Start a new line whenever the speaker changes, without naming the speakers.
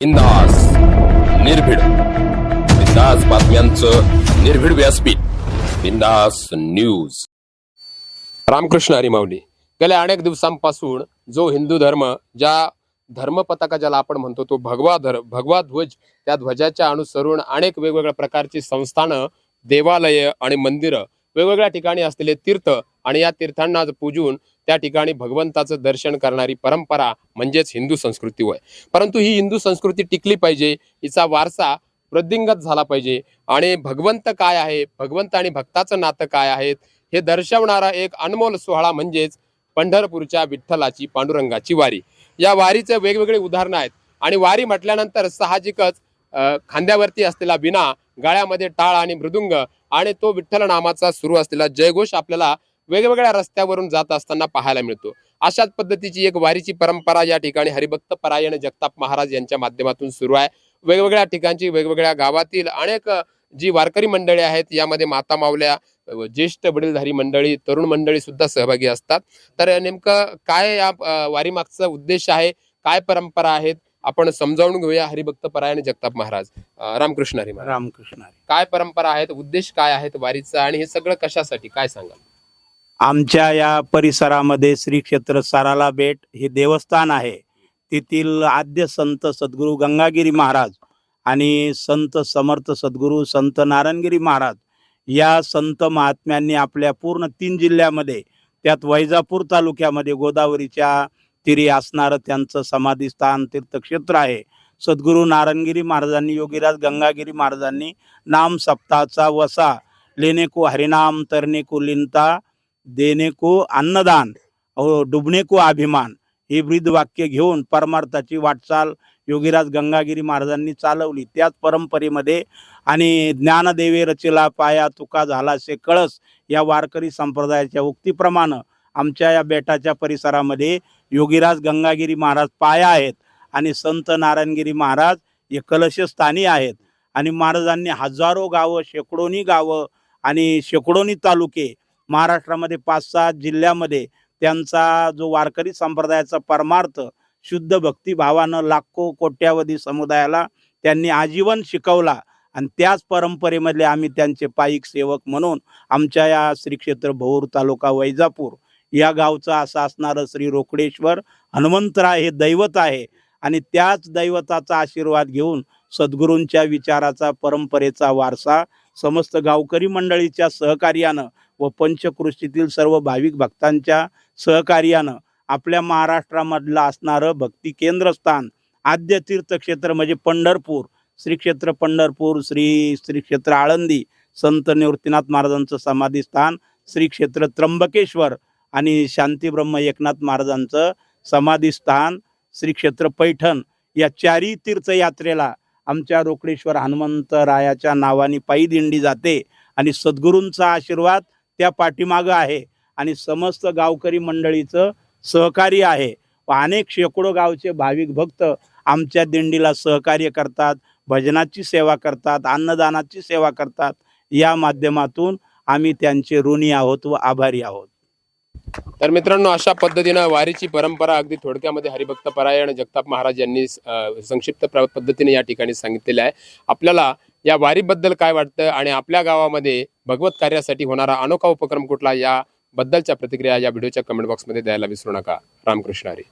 बिंदास निर्भीड. बिंदास बातम्यांचं निर्भीड व्यासपीठ. बिंदास न्यूज. रामकृष्ण हरिमावली गेल्या अनेक दिवसांपासून जो हिंदू धर्म ज्या धर्म पताका ज्याला आपण म्हणतो तो भगवा धर भगवा ध्वज त्या ध्वजाच्या अनुसरून अनेक वेगवेगळ्या प्रकारची संस्थानं देवालय आणि मंदिरं वेगवेगळ्या ठिकाणी असलेले तीर्थ आणि या तीर्थांना पूजून त्या ठिकाणी भगवंताचं दर्शन करणारी परंपरा म्हणजेच हिंदू संस्कृती होय. परंतु ही हिंदू संस्कृती टिकली पाहिजे हिचा वारसा वृद्धिंगत झाला पाहिजे. आणि भगवंत काय आहे? भगवंत आणि भक्ताचं नातं काय आहेत? हे दर्शवणारा एक अनमोल सोहळा म्हणजेच पंढरपूरच्या विठ्ठलाची पांडुरंगाची वारी. या वारीचे वेगवेगळे उदाहरणं आहेत. आणि वारी म्हटल्यानंतर साहजिकच खांद्यावरती असलेला विना गाळ्यामध्ये टाळ आणि मृदुंग आणि तो विठ्ठल नामाचा सुरू असलेला जयघोष आपल्याला वेगवेगळ्या रस्त्यावरून जात असताना पाहायला मिळतो. अशाच पद्धतीची एक वारीची परंपरा या ठिकाणी हरिभक्त परायण जगताप महाराज यांच्या माध्यमातून सुरू आहे. वेगवेगळ्या ठिकाणची वेगवेगळ्या गावातील अनेक जी वारकरी मंडळी आहेत यामध्ये माता मावल्या ज्येष्ठ वडीलधारी मंडळी तरुण मंडळी सुद्धा सहभागी असतात. तर नेमकं काय या वारीमागचा उद्देश आहे? काय परंपरा आहेत? आपण समजावून घेऊया हरिभक्त परायण जगताप महाराज. रामकृष्ण हरी महाराज.
रामकृष्ण हरी.
काय परंपरा आहेत? उद्देश काय आहेत वारीचा? आणि हे सगळं कशासाठी? काय सांगाल?
आमच्या या परिसरामध्ये श्री क्षेत्र साराला बेट हे देवस्थान आहे. तेथील आद्य संत सद्गुरू गंगागिरी महाराज आणि संत समर्थ सद्गुरू संत नारायणगिरी महाराज या संत महात्म्यांनी आपल्या पूर्ण तीन जिल्ह्यामध्ये त्यात वैजापूर तालुक्यामध्ये गोदावरीच्या तिरी असणारं त्यांचं समाधीस्थान तीर्थक्षेत्र आहे. सद्गुरू नारायणगिरी महाराजांनी योगीराज गंगागिरी महाराजांनी नाम सप्ताचा वसा लेने को हरिनाम तरने को लिंता देणे को अन्नदान व डुबणे को अभिमान हे ब्रीद वाक्य घेऊन परमार्थाची वाटचाल योगीराज गंगागिरी महाराजांनी चालवली. त्याच परंपरेमध्ये आणि ज्ञानदेवे रचिला पाया तुका झालासे कळस या वारकरी संप्रदायाच्या उक्तीप्रमाणे आमच्या या बेटाच्या परिसरामध्ये योगीराज गंगागिरी महाराज पाया आहेत आणि संत नारायणगिरी महाराज हे कलशस्थानी आहेत. आणि महाराजांनी हजारो गावं शेकडोनी गावं आणि शेकडोनी तालुके महाराष्ट्रामध्ये पाच सात जिल्ह्यामध्ये त्यांचा जो वारकरी संप्रदायाचा परमार्थ शुद्ध भक्तिभावानं लाखो कोट्यावधी समुदायाला त्यांनी आजीवन शिकवला आणि त्याच परंपरेमधले आम्ही त्यांचे पायिक सेवक म्हणून आमच्या या श्रीक्षेत्र भौर भोर तालुका वैजापूर या गावचं असं असणारं श्री रोकडेश्वर हनुमंतराय हे दैवत आहे. आणि त्याच दैवताचा आशीर्वाद घेऊन सद्गुरूंच्या विचाराचा परंपरेचा वारसा समस्त गावकरी मंडळीच्या सहकार्यानं व पंचकृषीतील सर्व भाविक भक्तांच्या सहकार्यानं आपल्या महाराष्ट्रामधलं असणारं भक्ती केंद्रस्थान आद्य तीर्थक्षेत्र म्हणजे पंढरपूर श्री क्षेत्र पंढरपूर श्री श्री क्षेत्र आळंदी संत निवृत्तीनाथ महाराजांचं समाधीस्थान श्री क्षेत्र त्र्यंबकेश्वर आणि शांतीब्रह्म एकनाथ महाराजांचं समाधीस्थान श्री क्षेत्र पैठण या चारी तीर्थयात्रेला आमच्या रोकडेश्वर हनुमंतरायाच्या नावाने पायी दिंडी जाते आणि सद्गुरूंचा आशीर्वाद त्या पाठीमागं आहे आणि समस्त गावकरी मंडळीचं सहकार्य आहे. व अनेक शेकडो गावचे भाविक भक्त आमच्या दिंडीला सहकार्य करतात भजनाची सेवा करतात अन्नदानाची सेवा करतात. या माध्यमातून आम्ही त्यांचे ऋणी आहोत व आभारी आहोत.
तर मित्रांनो अशा पद्धतीनं वारीची परंपरा अगदी थोडक्यामध्ये हरिभक्त परायण जगताप महाराज यांनी संक्षिप्त पद्धतीने या ठिकाणी सांगितलेलं आहे. आपल्याला या वारीबद्दल काय वाटतं आणि आपल्या गावामध्ये भगवत कार्यासाठी होणारा अनोखा उपक्रम कुठला या बद्दलच्या प्रतिक्रिया या व्हिडिओच्या कमेंट बॉक्समध्ये द्यायला विसरू नका. रामकृष्ण हरी.